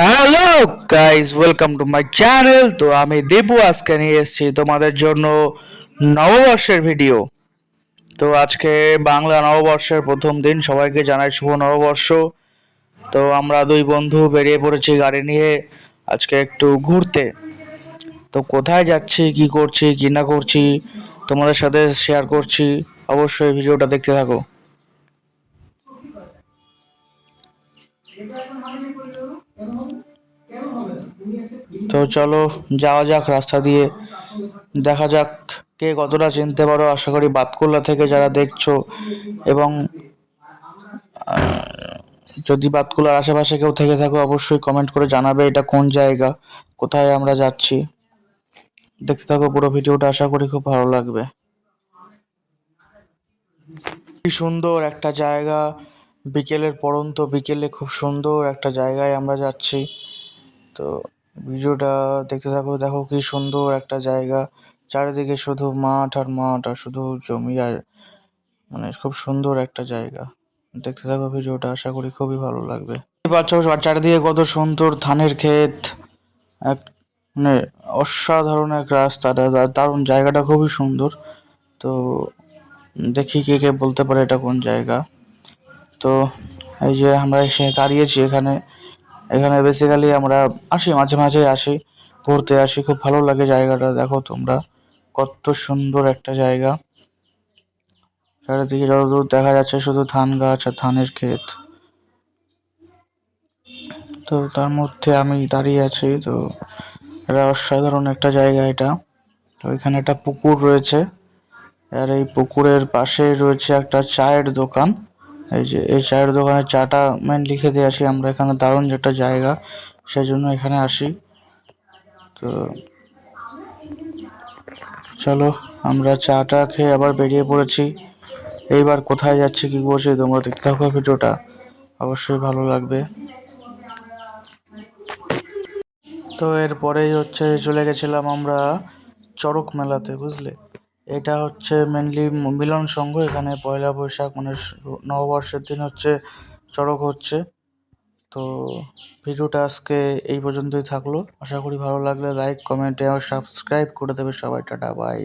Hello guys welcome to my channel তো আমি দীপু আজকে নিয়ে এসেছি তোমাদের জন্য নববর্ষের ভিডিও তো আজকে বাংলা নববর্ষের প্রথম দিন, সবাইকে জানাই শুভ নববর্ষ। তো আমরা দুই বন্ধু বেরিয়ে পড়েছি গাড়ি নিয়ে আজকে একটু ঘুরতে। তো কোথায় যাচ্ছি, কি করছি, কি না করছি, তোমাদের সাথে শেয়ার করছি, অবশ্যই ভিডিওটা দেখতে থাকো। তো চলো, যাওয়া যাক রাস্তা দিয়ে। দেখা যাক কে কতটা চিনতে পারো। আশা করি বাতকুল্লা থেকে যারা দেখছ এবং যদি বাতকুলার আশেপাশে কেউ থেকে থাকো, অবশ্যই কমেন্ট করে জানাবে এটা কোন জায়গা, কোথায় আমরা যাচ্ছি। দেখতে থাকো পুরো ভিডিওটা, আশা করি খুব ভালো লাগবে। কি সুন্দর একটা জায়গা। বিকেলের পড়ন্ত বিকেলে খুব সুন্দর একটা জায়গায় আমরা যাচ্ছি। তো ভিডিওটা দেখতে থাকো, দেখো কি সুন্দর একটা জায়গা। চারিদিকে শুধু মাঠ আর মাঠ আর শুধু জমি আর মানে খুব সুন্দর একটা জায়গা। দেখতে থাকো ভিডিওটা, আশা করি খুবই ভালো লাগবে। পাচ্ছ চারিদিকে কত সুন্দর ধানের ক্ষেত। এক মানে অসাধারণ এক রাস্তাটা দারুণ জায়গাটা খুবই সুন্দর। তো দেখি কে কে বলতে পারে এটা কোন জায়গা। তো এই যে আমরা এসে দাঁড়িয়েছি এখানে এখানে বেসিক্যালি আমরা আসি, মাঝে মাঝে আসি, ঘুরতে আসি, খুব ভালো লাগে জায়গাটা, দেখো তোমরা, কত সুন্দর একটা জায়গা। চারিদিকে যতদূর দেখা যাচ্ছে শুধু ধান গাছ আর ধানের ক্ষেত। তো তার মধ্যে আমি দাঁড়িয়ে আছি, তো এটা অসাধারণ একটা জায়গা এটা। তো এখানে একটা পুকুর রয়েছে, আর এই পুকুরের পাশে রয়েছে একটা চায়ের দোকান। এই যে, এই চায়ের দোকানে চাটা মেনলি খেতে আসি আমরা। এখানে দারুণ একটা জায়গা সেই জন্য এখানে আসি। তো চলো, আমরা চাটা খেয়ে আবার বেরিয়ে পড়েছি। এইবার কোথায় যাচ্ছি, কি করছি, তোমরা দেখতে থাকো ভিডিওটা। অবশ্যই ভালো লাগবে। তো এরপরেই হচ্ছে, চলে গেছিলাম আমরা চড়ক মেলাতে, বুঝলে? এটা হচ্ছে মেনলি মিলন সংঘ, এখানে পয়লা বৈশাখ মানে নববর্ষের দিন হচ্ছে চড়ক হচ্ছে। তো ভিডিওটা আজকে এই পর্যন্তই থাকল। আশা করি ভালো লাগলে লাইক কমেন্ট আর সাবস্ক্রাইব করে দেবে সবাই। Tata bye